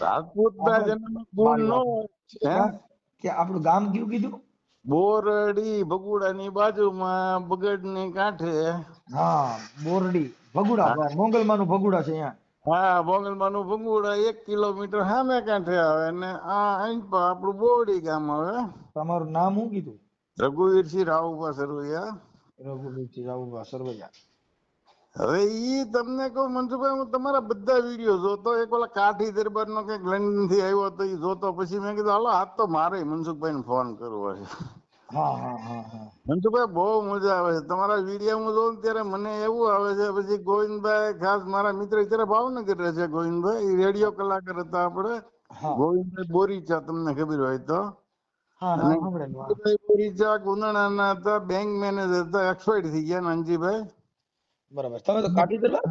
રાજપૂત ના જન્મ ગુણ નો હોય. કે આપણું ગામ કયું કીધું? બોરડી ભગુડાની બાજુમાં બગડની કાંઠે. હા બોરડી. ભગુડા મોંગલમાનું ભગુડા છે અહીંયા. હા બોંગલમાનું ભગુડા એક કિલોમીટર સામે કાંઠે આવે ને આ અહીં આપણું બોરડી ગામ આવે. તમારું નામ શું કીધું? રઘુવીરસિંહ રાવભા સરવૈયા. રઘુવીરસિંહ રાવુભા સરવૈયા. હવે ઈ તમને કહું મનસુખભાઈ હું તમારા બધા વીડિયો જોતો એક ઓલા કાઠી દરબાર નો કંઈક લંડનથી આવ્યો હતો એ જોતો પછી મેં કીધું હાલો હાથ તો મારે મનસુખભાઈ ને ફોન કરવો છે. મનસુખભાઈ બહુ મજા આવે છે. તમારા વીડિયો હું જોઉં ત્યારે મને એવું આવે છે પછી ગોવિંદભાઈ ખાસ મારા મિત્ર અત્યારે ભાવનગર રહે છે ગોવિંદભાઈ રેડિયો કલાકાર હતા આપણે. ગોવિંદભાઈ બોરીચા તમને ખબર હોય તો. બોરીચા ઉનાળાના હતા બેંક મેનેજર હતા એક્સપાયર્ડ થઈ ગયા નાનજીભાઈ. બરાબર. તમે તો કાઠી દરબાર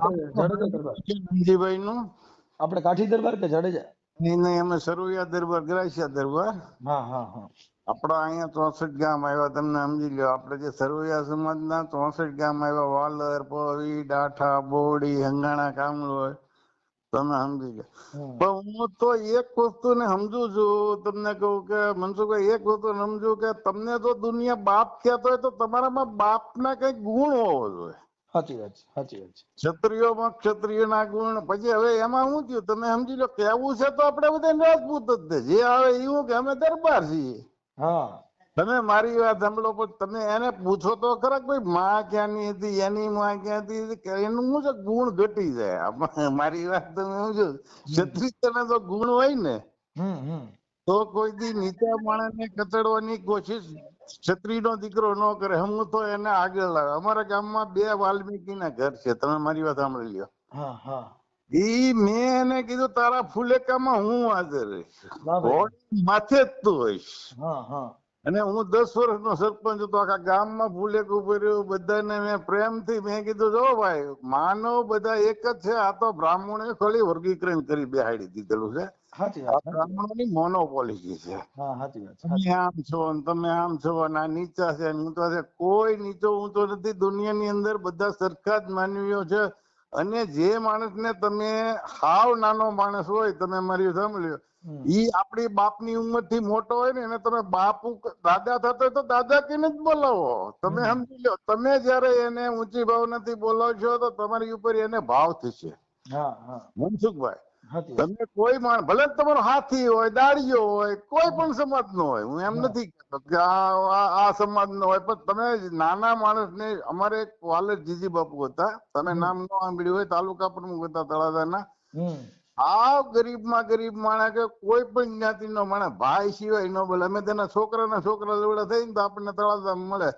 નાનજીભાઈ નું આપણે કાઠી દરબાર કે જાડેજા? નહીં નહીં અમે સરવૈયા દરબાર ગ્રાસિયા દરબાર. હા હા હા. આપણા અહીંયા ચોસઠ ગામ આવ્યા તમને સમજી લો આપણે જે સરવૈયા સમાજના ચોસઠ ગામ આવ્યા વાલર પવી ડાઠા બોડી હંગાણા કામલોય. તમે સમજી લો. પણ હું તો એક વસ્તુને સમજુ છું તમને કહું કે મનસુખભાઈ એક વસ્તુ સમજુ કે તમને જો દુનિયા બાપ કહેતો હોય તો તમારામાં બાપના કઈ ગુણ હોવો જોઈએ. સાચી વાત છે સાચી વાત છે. ક્ષત્રિયોમાં ક્ષત્રિયના ગુણ પછી હવે એમાં શું થયું? તમે સમજી લો કેવું છે તો આપણે બધા રાજપૂત જ છે. જે આવે એવું કે અમે દરબાર છીએ. હા. તમે મારી વાત સાંભળો પણ તમે એને પૂછો તો ખરા કે ભાઈ માં ક્યાંની હતી એની માં ક્યાં હતી? એનું શું છે? ગુણ ઘટી જાય. મારી વાત તમે સમજો. ક્ષત્રિય તો ગુણ હોય ને. હમ હમ. તો કોઈ દી નીચા માણસને કચડવાની કોશિશ ક્ષત્રિયનો દીકરો ન કરે. હું તો એને આગળ લાવે અમારા ગામમાં બે વાલ્મીકીના ઘર છે. તમે મારી વાત સાંભળી લ્યો. હા હા. ઈ મેં એને કીધું તારા ફુલેકામાં હું હાજર રહીશ. માથે જ તું હોઈશ. હા હા. અને હું દસ વર્ષનો સરપંચ હતો. આખા ગામમાં ફૂલેક ઉભર્યું બધાને મેં પ્રેમથી મેં કીધું જો ભાઈ માનવ બધા એક જ છે. આ તો બ્રાહ્મણે ખાલી વર્ગીકરણ કરી બેહાડી દીધેલું છે. સાચી આ વાત છે. બ્રાહ્મણોની છે. હા સાચી વાત તમે આમ છો ને તમે આમ છો ને આ નીચા છે ને ઊંચા છે કોઈ નીચો ઊંચો નથી દુનિયાની અંદર બધા સરખા જ માનવીઓ છે. અને જે માણસને તમે હાવ નાનો માણસ હોય તમે મારી સાંભળ્યો. ઈ આપણી બાપની ઉંમરથી મોટો હોય ને એને તમે બાપુ દાદા થતો તો દાદા કહીને જ બોલાવો. તમે સમજી લો તમે જયારે એને ઊંચી ભાવનાથી બોલાવશો તો તમારી ઉપર એને ભાવ થશે. મનસુખભાઈ તમે કોઈ માણસ ભલે તમારો હાથી હોય દાડીયો હોય કોઈ પણ સમાજ નો હોય હું એમ નથી કહેતો કે આ આ- આ સમાજ નો હોય પણ તમે નાના માણસ ને અમારે એક વાલર જીજી બાપુ હતા તમે નામ ન સાંભળ્યું હોય તાલુકા પ્રમુખ હતા તળાજાના. આ ગરીબમાં ગરીબ માણસ કે કોઈ પણ જ્ઞાતિનો માણસ ભાઈ સિવાય ન બોલે. અમે તેના છોકરાના છોકરા લેવડા થઈને તો આપણને તળાજા મળે.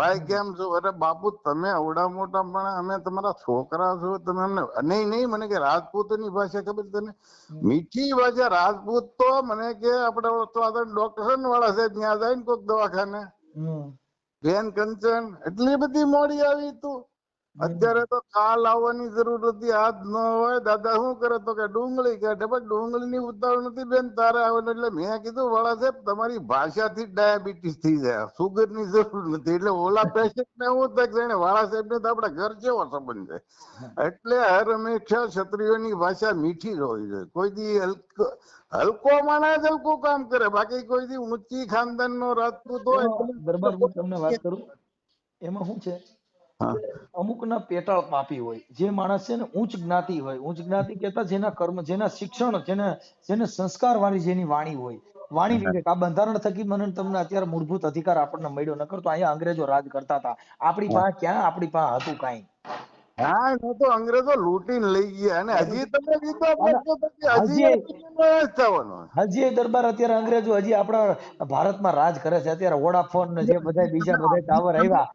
ભાઈ કેમ છો? અરે બાપુ તમે અવડા મોટા પણ અમે તમારા છોકરા છો તમે અમને નહીં નહીં મને કે રાજપૂતની ભાષા ખબર તને. મીઠી ભાષા રાજપૂત તો મને કે આપણે ડોક્ટર વાળા છે ત્યાં જાય ને કોઈક દવાખાને. બેન કંચન એટલી બધી મોડી આવી તું. અત્યારે તો કાલ આવવાની જરૂર હતી આજ ન હોય દાદા શું કરે તો કે ડુંગળી કાઢે. પણ ડુંગળી ની ઉતાવળ નથી બેન તારે આવે એટલે મેં કીધું વાળા સાહેબ તમારી ભાષાથી ડાયાબિટીસ થઈ જાય. સુગરની જરૂર નથી. એટલે ઓલા પેશન્ટ ને એવું થાય જાણે વાળા સાહેબ ને તો આપડા ઘર જેવો સંબંધ છે? એટલે હર હંમેશા ક્ષત્રિયોની ભાષા મીઠી જ હોવી જોઈએ. કોઈ દી હલકો હલકો માણસ હલકું કામ કરે. બાકી કોઈ દી ઊંચી ખાનદાન નો રાજપૂત હોય દરબાર હું તમને વાત કરું. એમાં શું છે? હા. અમુકના પેટાળ પાપી હોય. જે માણસ છે ને ઉચ્ચ જ્ઞાતિ હોય. ઉચ્ચ જ્ઞાતિ કહેતા જેના કર્મ જેના શિક્ષણ જેને જેને સંસ્કાર વાળી જેની વાણી હોય. વાણી વિવેક આ બંધારણ થકી મને તમને અત્યારે મૂળભૂત અધિકાર આપણને મળ્યો નકર તો અહીંયા અંગ્રેજો રાજ કરતા હતા. આપણી પાસે ક્યાં? આપણી પાસે હતું કાંઈ. હા હું તો અંગ્રેજો લૂંટીને લઈ ગયા અને હજી તમે હજી થવાનો એ દરબાર અત્યારે અંગ્રેજો હજી આપણા ભારતમાં રાજ કરે છે. અત્યારે વોડાફોન ને જે બધા બીજા બધા ટાવર આવ્યા.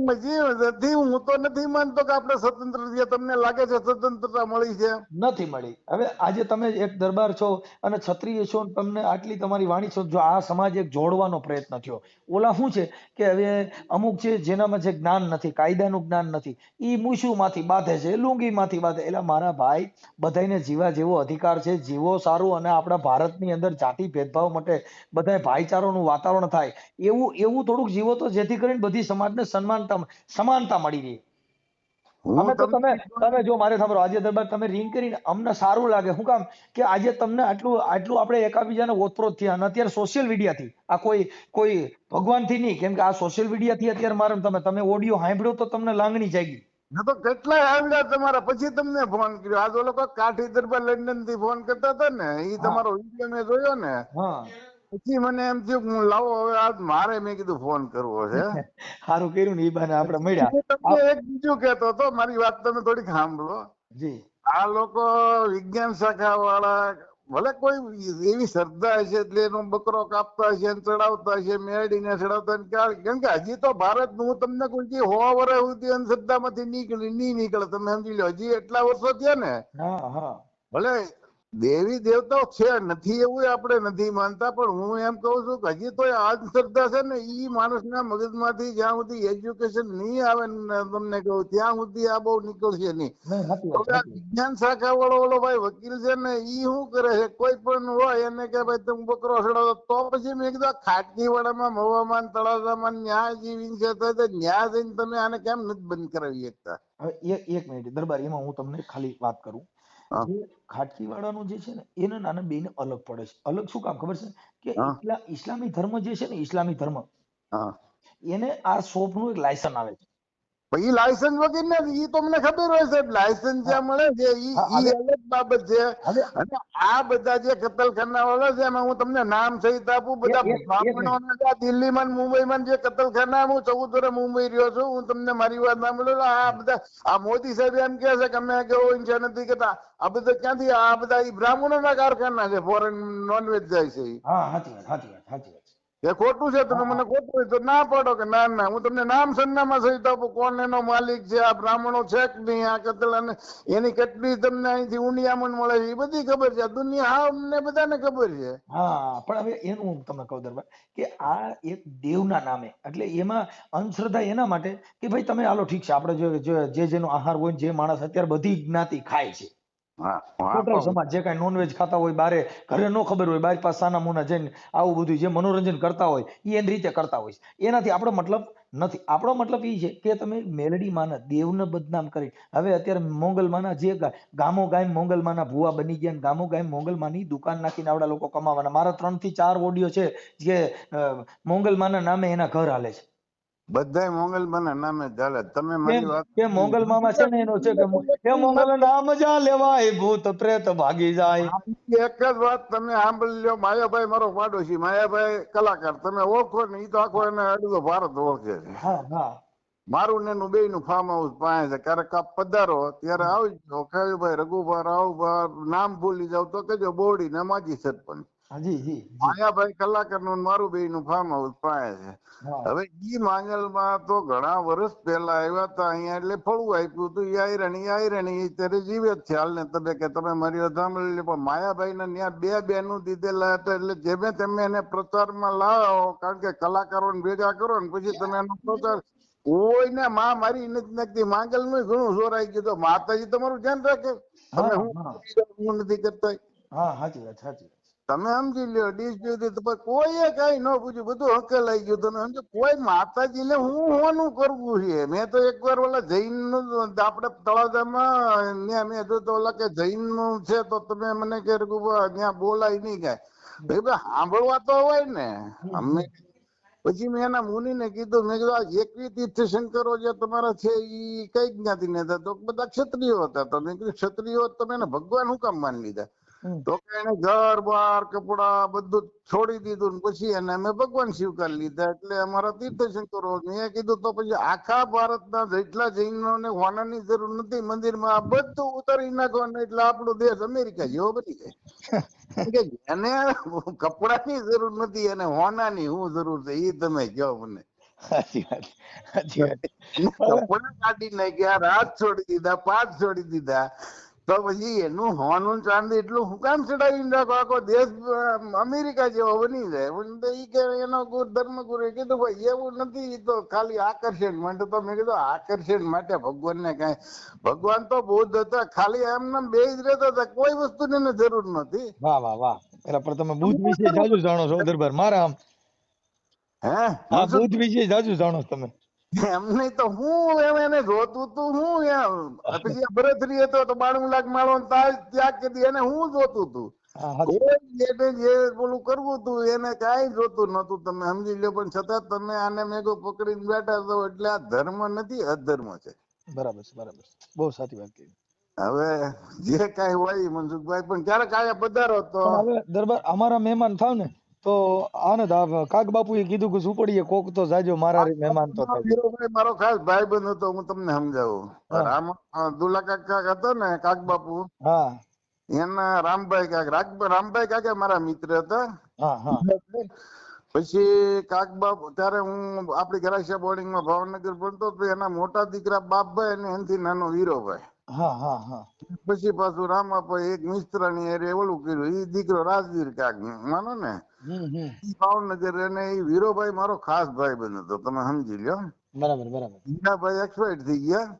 નથી હું તો નથી માનતો કે આપણે સ્વતંત્ર છીએ તમને લાગે છે સ્વતંત્રતા મળી છે. નથી મળી. હવે આજે તમે એક દરબાર છો અને ક્ષત્રિય છો તમને આટલી તમારી વાણી છો. જો આ સમાજ એક જોડવાનો પ્રયત્ન થયો. ઓલા શું છે કે હવે અમુક છે જેનામાં જે જ્ઞાન નથી કાયદાનું જ્ઞાન નથી. ઈ મૂછુમાંથી બાંધે છે લુંગીમાંથી બાંધે એટલે મારા ભાઈ બધાને જીવા જેવો અધિકાર છે જીવો સારું અને આપણા ભારતની અંદર જાતિ ભેદભાવ માટે બધા ભાઈચારાનું વાતાવરણ થાય. એવું એવું થોડુંક જીવો તો જેથી કરીને બધી સમાજને સન્માનતા સમાનતા મળી રહે. અમે તો તમે તમે જો મારે સાંભળો આજે દરબાર તમે રિંગ કરીને અમને સારું લાગે. શું કામ કે આજે તમને આટલું આટલું આપણે એકાબીજાને ઓતપ્રોત થયા અને અત્યારે સોશિયલ મીડિયાથી આ કોઈ કોઈ ભગવાનથી નહીં કેમ કે આ સોશિયલ મીડિયાથી અત્યારે મારે તમે તમે ઓડિયો સાંભળ્યો તો તમને લાગણી જાગી. મેં તો કેટલાય આવ્યા તમારા. પછી તમને ફોન કર્યો. આ તો લોકો કાઠી દરબાર લંડનથી ફોન કરતા હતા ને એ તમારો વીડિયો મેં જોયો ને પછી મને એમ થયું હું લાવો હવે આજ મારે મેં કીધું ફોન કરવો છે. સારું કર્યું ને એ બાને આપણે મળ્યા. એક બીજું કહેતો હતો મારી વાત તમે થોડીક સાંભળો. જી. આ લોકો વિજ્ઞાન શાખા વાળા ભલે કોઈ એવી શ્રદ્ધા હશે એટલે એનો બકરો કાપતા હશે ચડાવતા હશે મેળીને ચડાવતા કેમ કે હજી તો ભારત હું તમને કોઈ જે હોવા વરે સુધી અંધશ્રદ્ધામાંથી નીકળી નહીં નીકળે. તમે સમજી લો હજી એટલા વર્ષો થયા ને. ભલે દેવી દેવતાઓ છે નથી એવું આપણે નથી માનતા પણ હું એમ કહું છું કે હજી તો અંધશ્રદ્ધા છે ને એ માણસના મગજમાંથી જ્યાં સુધી એજ્યુકેશન નહીં આવે તમને કહું ત્યાં સુધી આ બહુ નીકળશે નહીં. વિજ્ઞાન શાખા વાળો ઓલો ભાઈ વકીલ છે ને એ શું કરે છે? કોઈ પણ હોય એને કે ભાઈ તમે બકરો છોડાવો તો પછી મેં કીધું ખાટકી વાળામાં મવામાં તળાજામાં ન્યાય જીવીને છે તો ન્યાય જઈને તમે આને કેમ નથી બંધ કરાવી શકતા? હવે એક મિનિટ દરબાર એમાં હું તમને ખાલી વાત કરું. ખાટકી વાળાનું જે છે ને એને નાના બેને અલગ પડે છે. અલગ શું કામ ખબર છે? કે. ઇસ્લામી ધર્મ જે છે ને ઇસ્લામી ધર્મ એને આ શોપનું એક લાયસન આવે છે. પણ લાયસન્સ વગર નથી એ તો મને ખબર હોય સાહેબ લાયસન્સ જ્યાં મળે છે હવે- અલગ બાબત છે. અને આ બધા જે કતલખાના વાળા છે એમાં હું તમને નામ સહિત આપું બધા બ્રાહ્મણોના દિલ્હીમાં મુંબઈમાં જે કતલખાના હું ચૌદ વર્ષ મુંબઈ રહ્યો છું હું તમને મારી વાત સાંભળો આ બધા આ મોદી સાહેબ એમ કહે છે કે અમે કેવો ઈચ્છા નથી કરતા આ બધા ક્યાંથી આ બધા બ્રાહ્મણોના કારખાના છે ફોરેન નોનવેજ જાય છે. હા સાચી વાત સાચી વાત સાચી વાત. એ ખોટું છે તમે મને ખોટું હોય તો ના પાડો કે ના ના. હું તમને નામ સરનામા સહિત આપું. કોણ એનો માલિક છે? આ બ્રાહ્મણો છે કે નહીં? આ કતલાને એની કેટલી તમને અહીંથી ઉંડિયામણ મળે છે? એ બધી ખબર છે. દુનિયા હા અમને બધાને ખબર છે. હા પણ હવે એનું હું તમને કહું દરબાર કે આ એક દેવના નામે એટલે એમાં અંધશ્રદ્ધા એના માટે કે ભાઈ તમે હાલો ઠીક છે આપણે જો જેનો આહાર હોય જે માણસ અત્યારે બધી જ્ઞાતિ ખાય છે. ટોટલ સમાજ જે કાંઈ નોનવેજ ખાતા હોય બારે ઘરે ન ખબર હોય બાર પાસે સાના મુના જઈને આવું બધું જે મનોરંજન કરતા હોય એ એની રીતે કરતા હોય છે. એનાથી આપણો મતલબ નથી. આપણો મતલબ એ છે કે તમે મેલડી માના દેવને બદનામ કરી હવે અત્યારે મોંગલ માના જે ગામો ગાય મોંગલ માના ભુવા બની ગયા ગામો ગાય મોંગલ માની દુકાન નાખીને આવડા લોકો કમાવાના. મારા ત્રણથી ચાર ઓડિયો છે જે અ, મોંગલ માના નામે એના ઘર હાલે છે. બધાય મોંગલ બને નામે ચાલે તમે મારી વાત કે મોંગલ મામા છે ને એનો છે કે કે મોંગલ નામ જા લેવાય ભૂત પ્રેત ભાગી જાય. એક જ વાત તમે સાંભળી લ્યો. માયાભાઈ મારો પાડોશી. માયાભાઈ કલાકાર. તમે ઓળખો ને ઈ તો આખો એને અડધો ભારત ઓળખે છે. હા હા. મારું ને એનું બેયનું ફાર્મ હાઉસ પાસે છે. ક્યારેક આપ પધારો ત્યારે આવજો. ભાઈ રઘુભાઈ રાવભાઈ નામ ભૂલી જાવ તો કેજો બોડી ને માજી સરપંચ. હા, જી. માયાભાઈ કલાકારનું મારું બે નું ફાર્મ હાઉસ પાસે છે. હવે ઈ માંગલમાં તો ઘણા વર્ષ પહેલા આવ્યા હતા અહીંયા એટલે ફળું આપ્યું હતું આયરણી આયરણી ત્યારે જીવે જ છે. હાલને તમે કે તમે મારી સાંભળી પણ માયાભાઈ ને ત્યાં બે બેનું દીધેલા હતા એટલે જેમે તમે એને પ્રચારમાં લાવો કારણ કે કલાકારોને ભેગા કરો ને પછી તમે એનો પ્રચાર કોઈને માં મારી નથી નાખતી. માંગલનું ઘણું જોર આવી ગયું તો માતાજી તમારું ધ્યાન રાખે. તમે હું નથી કરતા. હા સાચી વાત સાચી તમે સમજી લ્યો જોઈ તો કોઈએ કઈ ન પૂછ્યું. બધું હકેલાઈ ગયું. તમે સમજો, કોઈ માતાજીને હું હોનું કરવું છે? મેં તો એકવાર ઓલા જૈનનું આપણે તળાજામાં ત્યાં મેં જો તો ઓલા કે જૈનનું છે તો તમે મને કે ત્યાં બોલાય નહીં કાંઈ. ભાઈ ભાઈ સાંભળવા તો હોય ને. અમે પછી મેં એના મુનિને કીધું, મેં કીધું, આ એકવી તીર્થશંકરો જે તમારા છે એ કઈ જ્ઞાતિ ને હતા? તો બધા ક્ષત્રિયો હતા. તો મેં કીધું, ક્ષત્રિયો તમે ભગવાન હું કામ માની લીધા. તો એને ઘર બાર કપડા બધું છોડી દીધું પછી એને અમે ભગવાન સ્વીકાર લીધા એટલે અમારા તીર્થશંકરો મેં કીધું તો પછી આખા ભારતના જેટલા જૈનોને હોનાની જરૂર નથી મંદિરમાં આ બધું ઉતારી નાખવાનું એટલે આપણો દેશ અમેરિકા જેવો બની જાય. કે એને કપડાની જરૂર નથી અને હોનાની શું જરૂર છે એ તમે કહો મને. સાચી વાત સાચી વાત. કપડા કાઢી નાખ્યા રાત છોડી દીધા પાંચ છોડી દીધા. તો પછી એનું હોનું ચાંદી એટલું હું કામ ચડાવી રાખો? આખો દેશ અમેરિકા જેવો બની જાય. પણ તો કે એનો ધર્મ ગુરુ કીધું ભાઈ એવું નથી તો ખાલી આકર્ષણ માટે તો મેં કીધું આકર્ષણ માટે ભગવાનને કાંઈ ભગવાન તો બૌદ્ધ હતા ખાલી એમને બે જ રહેતા હતા કોઈ વસ્તુની એને જરૂર નથી વાહ વાહ વાહ. એટલે પણ તમે બુદ્ધ વિશે જાજુ જાણો છો દરબાર. મારા આમ. હે? હા બુદ્ધ વિશે જાજુ જાણો તમે. એમ નહીં તો હું એમ એને જોતું તું હું એમ. પછી ભરતરી હતો તો બાણું લાખ માળો તાજ ત્યાગ કરી એને હું જોતું તું? એને જે પેલું કરવું તું એને કાંઈ જોતું નતું તમે સમજી લો પણ છતાં તમે આને મેઘો પકડીને બેઠા છો એટલે આ ધર્મ નથી અધર્મ છે. બરાબર છે બરાબર બહુ સાચી વાત કહી હવે જે કાંઈ હોય મનસુખભાઈ પણ ક્યારેક આયા પધારો તો. હવે દરબાર અમારા મહેમાન થાવ ને તો આનંદ તો આ કાક બાપુએ કીધું કે ઝૂંપડીએ કોક તો જાજો મારા રે મહેમાન તો થાય. મારો ખાસ ભાઈબંધ હતો હું તમને સમજાવું. રામ દુલા કાકા હતો ને કાક બાપુ હા. એના રામભાઈ કાક રામભાઈ કાકા મારા મિત્ર હતા. હા હા. પછી કાકબાપ ત્યારે હું આપડી ગરાસિયા બોર્ડિંગમાં ભાવનગર ભણતો એના મોટા દીકરા બાપભાઈ અને એનાથી નાનો વીરોભાઈ. પછી પાછું રામાભાઈ એક મિસ્ત્રાની હારે ઓલું કર્યું એ દીકરો રાજવીર કાક માનો ને? ભાવનગર અને એ વીરોભાઈ મારો ખાસ ભાઈ બંધ હતો તમે સમજી લ્યો. બરાબર બરાબર. વીરાભાઈ એક્સપાયર થઈ ગયા.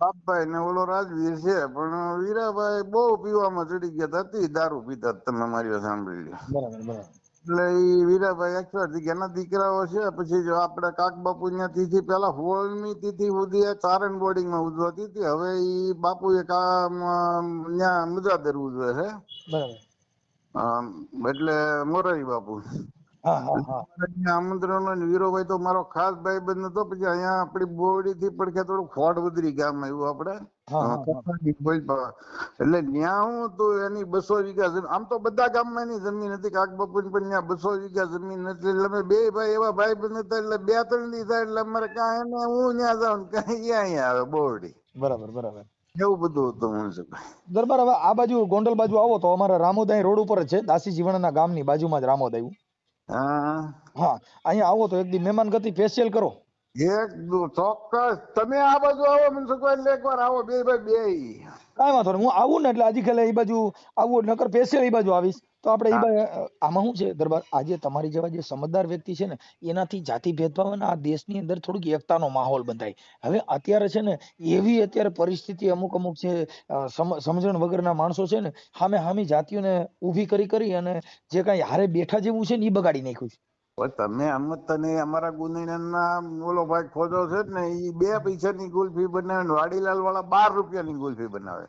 બાપભાઈ ને ઓલો રાજવીર છે પણ વીરાભાઈ બહુ પીવામાં ચડી ગયા હતા દારૂ પીતા તમે મારી સાંભળી લ્યો. બરાબર બરાબર. એટલે વીરાભાઈ એક્સપાયર થઈ એના દીકરાઓ છે પછી જો આપણે કાક બાપુ ત્યાં તિથિ પેલા હોળની તિથિ સુધી આ ચારણ બોર્ડિંગમાં ઉજવાતી હતી હવે એ બાપુ એ ત્યાં મુજાદર ઉજવે છે. બરાબર. એટલે મોરારી બાપુ. આમંત્રણ વીરોભાઈ તો મારો ખાસ ભાઈ બંધ હતો પછી અહીંયા આપણી બોરડી થી પડખે થોડું ખોડવદરી ગામ આવ્યું આપણે. એટલે ન્યા હું તો એની બસો વીઘા જમીન આમ તો બધા ગામમાં એની જમીન હતી કાક બાપુ પણ ત્યાં બસો વીઘા જમીન હતી એટલે અમે બે ભાઈ એવા ભાઈ બંધ હતા એટલે બે ત્રણ દીધા એટલે અમારે કાંઈ એને હું ત્યાં જાઉં કાંઈ અહીંયા આવે બોરડી. બરાબર બરાબર. એવું બધું હતું મનસુખભાઈ દરબાર હવે આ બાજુ ગોંડલ બાજુ આવો તો અમારા રામોદાઈ રોડ ઉપર જ છે દાસી જીવણના ગામની બાજુમાં જ રામોદાયું હા. હા અહીંયા આવો તો એક દી મહેમાન ગતિ ફેશિયલ કરો. એક ચોક્કસ. તમે આ બાજુ આવો મનસુખભાઈ એટલે એકવાર આવો બે ભાઈ બે. કાંઈ વાંધો નહીં હું આવું ને એટલે આજે ખાલી એ બાજુ આવું નકર ફેશિયલ એ બાજુ આવીશ. તો આપણે એ આમાં શું છે દરબાર? આજે તમારી જેવા જે સમજદાર વ્યક્તિ છે ને એનાથી જાતિ ભેદભાવ અને આ દેશની અંદર થોડુંક એકતાનો માહોલ બંધાય. હવે અત્યારે છે ને એવી અત્યારે પરિસ્થિતિ અમુક અમુક છે સમજણ વગરના માણસો છે ને સામે સામી જાતિઓને ઊભી કરી કરી અને જે કાંઈ હારે બેઠા જેવું છે ને એ બગાડી નાખ્યું છે. તમે આમ તને અમારા ગુંદીના ઓલો ભાઈ ખોજો છે ને એ બે પૈસાની ગુલ્ફી બનાવે વાડીલાલ વાળા બાર રૂપિયાની ગુલ્ફી બનાવે.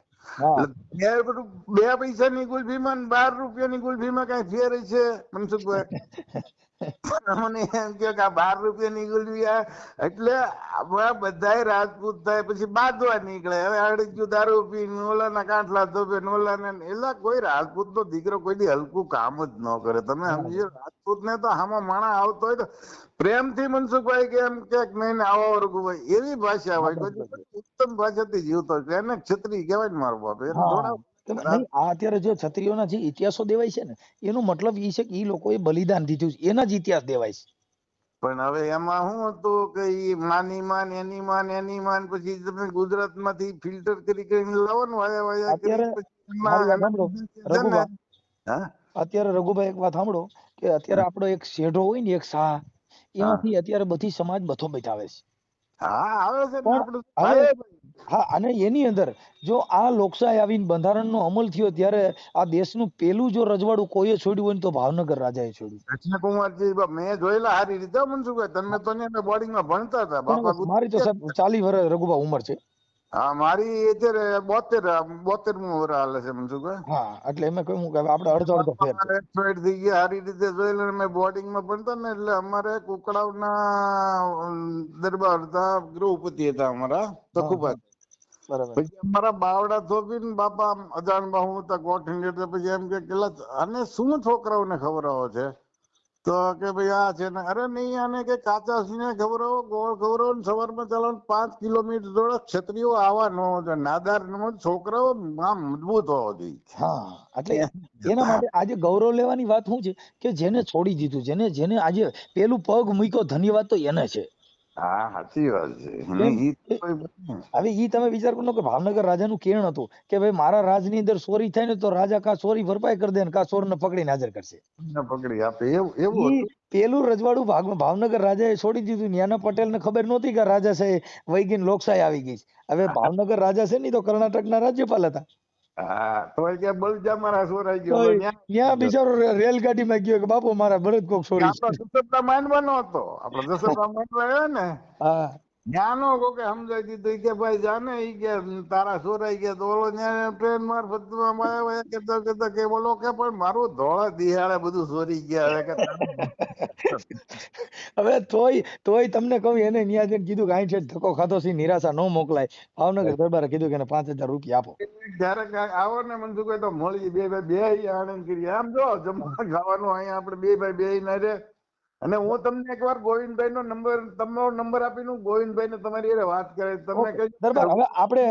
બે પૈસાની ગુલ્ફીમાં બાર રૂપિયાની ગુલ્ફીમાં કઈ ફેર છે મનસુખભાઈ મને એમ કે આ બાર રૂપિયા આ એટલે આપણા બધા રાજપૂત થાય પછી બાંધવા નીકળે. હવે અડજ્યું દારૂ પીને ઓલાના કાંઠલા ધોબે ને એટલે કોઈ રાજપૂત નો દીકરો કોઈ હલકું કામ જ ન કરે. તમે સમજો રાજપૂત ને તો આમાં માણા આવતો હોય તો પ્રેમથી મનસુખભાઈ કે એમ કે નહીં ને વર્ગ હોય એવી ભાષા હોય. ઉત્તમ ભાષાથી જીવતો એને ક્ષત્રિય કહેવાય ને મારો બાપ. એને થોડા આ અત્યારે જે ક્ષત્રિયોના જે ઇતિહાસો દેવાય છે ને એનો મતલબ એ છે કે એ લોકોએ બલિદાન દીધું છે. એના જ ઇતિહાસ દેવાય છે. પણ હવે એમાં શું હતું કે માની માન એની માન એની માન પછી તમે ગુજરાતમાંથી ફિલ્ટર કરી કરીને લાવો ને વાયા વાયા અત્યારે રઘુભાઈ. એક વાત સાંભળો કે અત્યારે આપણો એક શેઢો હોય ને એક શાહ એમાંથી અત્યારે બધી સમાજ બધો બતાવે છે. હા આવે છે હા અને એની અંદર જો આ લોકશાહી આવીને બંધારણનો અમલ થયો ત્યારે આ દેશનું પેલું જો રજવાડું કોઈએ છોડ્યું હોય ને તો ભાવનગર રાજાએ છોડ્યું. કૃષ્ણકુમારજી મેં જોયેલા સારી રીતે. મનસુખભાઈ તમે તો ને બોર્ડિંગમાં ભણતા હતા. બાપા મારી તો સાહેબ ચાલી વર્ષ રઘુભા ઉંમર છે. હા મારી અત્યારે બોતેર બોતેર મુ વર હાલે છે મનસુખભાઈ હા એટલે એમ કહ્યું કે આપણે અડધો અડધો ફેર. છે. થઈ ગયા સારી રીતે જોયેલા મેં બોર્ડિંગમાં ભણતા ને એટલે અમારે કુકડાવના અમ, દરબાર હતા ગૃહપતિ હતા અમારા તખુભા બરાબર પછી અમારા બાવડા થોપીને બાપા આમ અજાણબા હું હતા ગોઠણ એટલે પછી એમ કે કેટલા અને શું છોકરાઓને ખવડાવો છે? તો કે ભાઈ આ છે ને અરે નહીં આને કે કાચા સિંહને ખવડાવો ગોળ ખવડાવો ને સવારમાં ચાલો પાંચ કિલોમીટર દોડો છત્રીઓ આવા ન હોવા જોઈએ નાદાર નો છોકરાઓ આમ મજબૂત હોવો જોઈએ. હા એટલે એના માટે આજે ગૌરવ લેવાની વાત શું છે? કે જેને છોડી દીધું જેને જેને આજે પેલું પગ મૂક્યો ધન્યવાદ તો એને છે. હા સાચી વાત છે. હવે ઈ તમે વિચાર કરો કે ભાવનગર રાજાનું કેણ હતું કે ભાઈ મારા રાજની અંદર ચોરી થાય ને તો રાજા કા ચોરી ભરપાઈ કરી દે ને કા ચોરને પકડીને હાજર કરશે. ને પકડી આપે. એવું એવું. પેલું રજવાડું ભાગ ભાવનગર રાજાએ છોડી દીધું ન્યાના પટેલને ખબર નહોતી કે રાજા છે વૈગીન લોકશાહી આવી ગઈ હવે ભાવનગર રાજા છે ને તો કર્ણાટક ના રાજ્યપાલ હતા. તો કે બળજા મારા સોરાઈ ગયો? ત્યાં બિચારો રેલગાડીમાં ગયો કે બાપુ મારા બળદ કોક સોરી આપણો દસરથા માંડવાનો હતો. આપણો દસરથા માંડવા આવ્યો ને. હા. ન્યાનો કોકે સમજાઈ દીધું કે ભાઈ જાને ઈ કે તારા સોરાઈ ગયા તો ઓલો ટ્રેન મારફત આવ્યા કેતા કેતા કે બોલો કે પણ મારું ધોળા દિહાડે બધું સોરી ગયા હવે હવે તોય તોય તમને કહું એને ન્યા જઈને કીધું કે અહીં છે ધક્કો ખાધો છે નિરાશા ન મોકલાય. ભાવનગર દરબારે કીધું કે એને પાંચ હજાર રૂપિયા આપો. જયારે આવો ને મનસુખભાઈ તો મળી બે ભાઈ બે આનંદ કરી. આમ જો જમવા ખાવાનું અહીંયા આપણે બે ભાઈ બે ના રે અને હું તમને એકવાર ગોવિંદભાઈ નો નંબર તમારો નંબર આપીને ગોવિંદભાઈ ને તમારી અરે વાત કરે તમને દરબાર હવે આપણે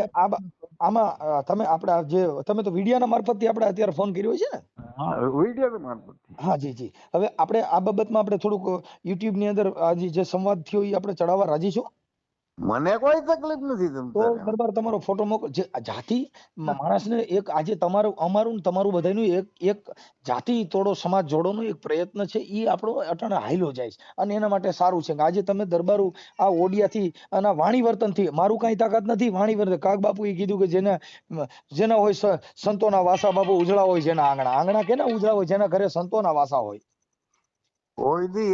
આમાં તમે આપણે જે તમે તો વિડિયાના મારફતથી આપણે અત્યારે ફોન કર્યો છે ને? વીડિયો મારફત હા જી જી. હવે આપણે આ બાબતમાં આપણે થોડુંક યુટ્યુબની અંદર આજે જે સંવાદ થયો એ આપણે ચડાવવા રાજી છો? મને કોઈ તકલીફ નથી તો દરબાર તમારો ફોટો મોકલો. જે જાતિ માણસને એક આજે તમારું અમારું ને તમારું બધાનું એક એક જાતિ તોડો સમાજ જોડોનો એક પ્રયત્ન છે એ આપણો અટાણે હાઈલો જાય છે. અને એના માટે સારું છે. કે આજે તમે દરબારુ આ ઓડિયાથી અને વાણી વર્તનથી મારું કાંઈ તાકાત નથી વાણી વર્તન. કાક બાપુ એ કીધું કે જેના જેના હોય સંતોના વાસા બાપુ ઉજળા હોય જેના આંગણા. આંગણા કેના ઉજળા હોય? જેના ઘરે સંતોના વાસા હોય? કોઈ દી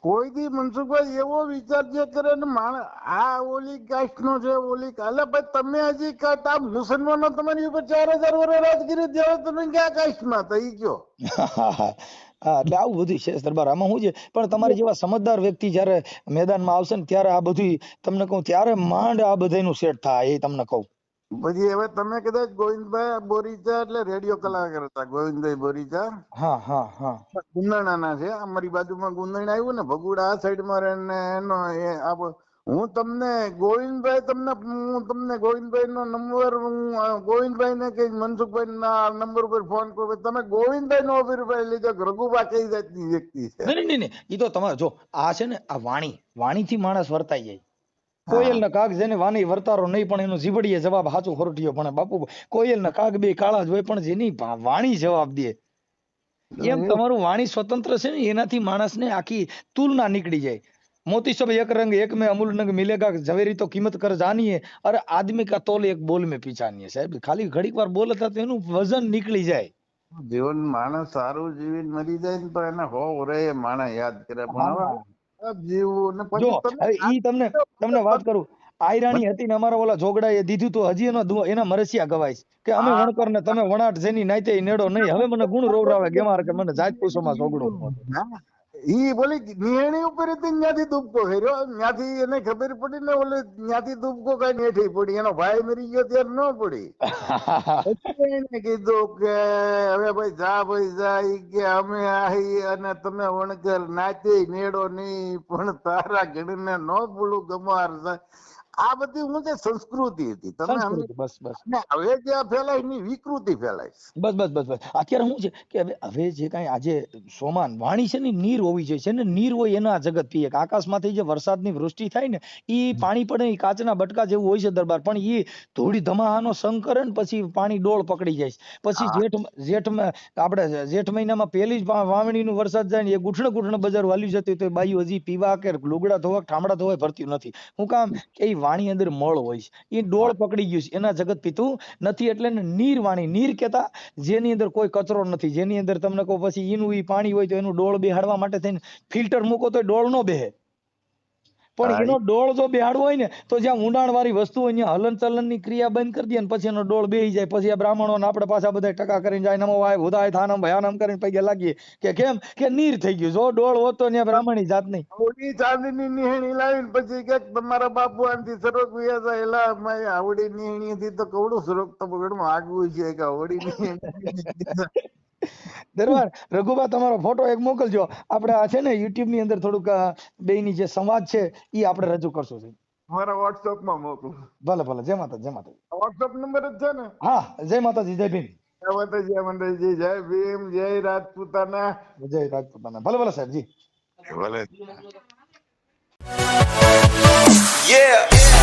કોઈ દી મનસુખભાઈ એવો વિચાર જે કરે ને માણ આ ઓલી કાસ્ટ નો છે, ઓલી અલે ભાઈ તમે હજી કાટ આ મુસલમાનો તમારી ઉપર ચાર હજાર વર્ષ રાજગીરી દેવો તમે ક્યાં કાસ્ટમાં થઈ ગયો એટલે આવું બધું છે દરબાર. આમાં શું છે? પણ તમારી જેવા સમજદાર વ્યક્તિ જયારે મેદાનમાં આવશે ને ત્યારે આ બધું તમને કહું, ત્યારે માંડ આ બધાનું સેટ થાય, એ તમને કહું. પછી હવે તમે કદાચ ગોવિંદભાઈ બોરીચા એટલે રેડિયો કલાકાર હતા ગોવિંદભાઈ બોરીચા. હા હા હા. ગુંદણાના છે અમારી બાજુમાં ગુંદણ આવ્યું ને ભગુડા આ સાઈડમાં રહે ને એનો એ આપ- હું તમને ગોવિંદભાઈ તમને હું તમને ગોવિંદભાઈ નો નંબર હું ગોવિંદભાઈ ને કઈ મનસુખભાઈ ના નંબર ઉપર ફોન કરો તમે ગોવિંદભાઈ નો અભિપ્રાય લીધો રઘુબા કઈ જાતની વ્યક્તિ છે? નહીં નહીં નહીં એ તો તમારે જો આ છે ને આ વાણી વાણીથી માણસ વર્તાઈ જાય. કોયલ ને કાગ જેને વાની વર્તારો નહીં, પણ એનો જીબડીએ જવાબ સાચો ખોરટીયો પણ બાપુ કોયલ ને કાગ બે કાળા જ હોય, પણ જેની વાણી જવાબ દે. એમ તમારું વાણી સ્વતંત્ર છે ને, એનાથી માણસને આખી તુલના નીકળી જાય. મોતી સબ એક રંગ, એક મેં અમૂલ નંગ મિલેગા ઝવેરી તો કિંમત કર જાનીએ. અરે આદમી કા તોલ એક બોલ મેં પીછાની સાહેબ. ખાલી ઘડીક વાર બોલતા તો એનું વજન નીકળી જાય. જીવન માણસ સારું જીવીને મરી જાય ને, પણ એને હોવ રે, માણસ યાદ કરે. પણ જો પછી ઈ તમને તમને વાત કરું. આયરાણી હતી ને અમારા ઓલા જોગડા એ દીધું તો હજી એનો એના મરસિયા ગવાય કે અમે. વણકર ને તમે વણાટ જેની નાઈતે ઈ નેડો નહીં. હવે મને ગુણ રોવરાવે ગેમાર કે મને જાત પૂછોમાં જોગડો ના, ઈ નિહણી ઉપર હતી દુબકો કર્યો. ન્યાથી એને ખબર પડી ને ઓલે ન્યાથી દુબકો કઈ નેઠી પડી. એનો ભાઈ મરી ગયો ત્યારે ન પડી. એને કીધું કે, હવે ભાઈ જા ભાઈ જા. ઈ કે, અમે આહી અને તમે વણકર નાચે નેડો નહીં, પણ તારા ઘડીને ન ભૂલું ગમાર આ બધી હું છે સંસ્કૃતિ હતી તમે બસ બસ. હવે જે ફેલાયની વિકૃતિ ફેલાય બસ બસ બસ બસ. અત્યારે શું છે કે હવે હવે જે કાંઈ આજે સોમાન વાણી છે ને નીર હોવી જોઈએ છે ને? નીર હોય એના જગત પીએ આકાશમાંથી જે વરસાદની વૃષ્ટિ થાય ને એ પાણી પડે એ કાચના બટકા જેવું હોય છે દરબાર પણ એ ધૂળી ધમાહાનો સંગ કરે ને પછી પાણી ડોળ પકડી જાય પછી જેઠ જેઠ આપણે જેઠ મહિનામાં પહેલી જ વાવણીનું વરસાદ જાય ને એ ગુઠણ ગુઠણ બજાર વાલ્યું જતી તો એ હજી પીવા કે લુગડા ધોવા ઠામડા ધોવા ભરતી નથી. હું કામ કે વાણી અંદર મળ હોય છે. એ ડોળ પકડી ગયું છે. એના જગત પીતું નથી એટલે એને નીર વાણી નીર કેતા જેની અંદર કોઈ કચરો નથી. જેની અંદર તમને કહું પછી ઈનું ઈ પાણી હોય તો એનું ડોળ બેહાડવા માટે થઈને ફિલ્ટર મૂકો તો ડોળ નો બેહે. પણ એનો ડોળ જો બેહાડવો હોય ને તો જ્યાં ઊંડાણ વાળી વસ્તુ હોય ત્યાં હલન ચલનની ક્રિયા બંધ કરી દે પછી એનો ડોળ બેહી જાય. પછી આ બ્રાહ્મણો ને આપણે પાછા બધા ટકા કરીને જાય નમો વાય ભૂદાય થાનમ ભયાનમ કરીને પગે લાગીએ. કે કેમ? કે નીર થઈ ગયું. જો ડોળ હોત તો ત્યાં બ્રાહ્મણી જાત નહીં. આવડી ચાંદીની નિહણી લાવીને પછી કે તમારા બાપુ આનથી સરોગ વ્યા જાય. એલા મારી આવડી નિહણી થી તો કવડું સરોગ તો આગવું છે કે આવડી નિહણી દરબાર રઘુબા તમારો ફોટો એક મોકલજો. આપણે આ છે ને યુટ્યુબની અંદર થોડુંક અ, બેયની જે સંવાદ છે એ આપણે રજૂ કરશું સાહેબ. મારા વોટ્સઅપમાં મોકલો. ભલે ભલે જય માતા જય માતા વોટ્સઅપ નંબર જ છે ને? હા જય માતાજી જય ભીમ. જય માતાજી જય મંડળજી જય ભીમ જય રાજપૂતાના. જય રાજપૂતાના. ભલે ભલે સાહેબ જી ભલે. Yeah.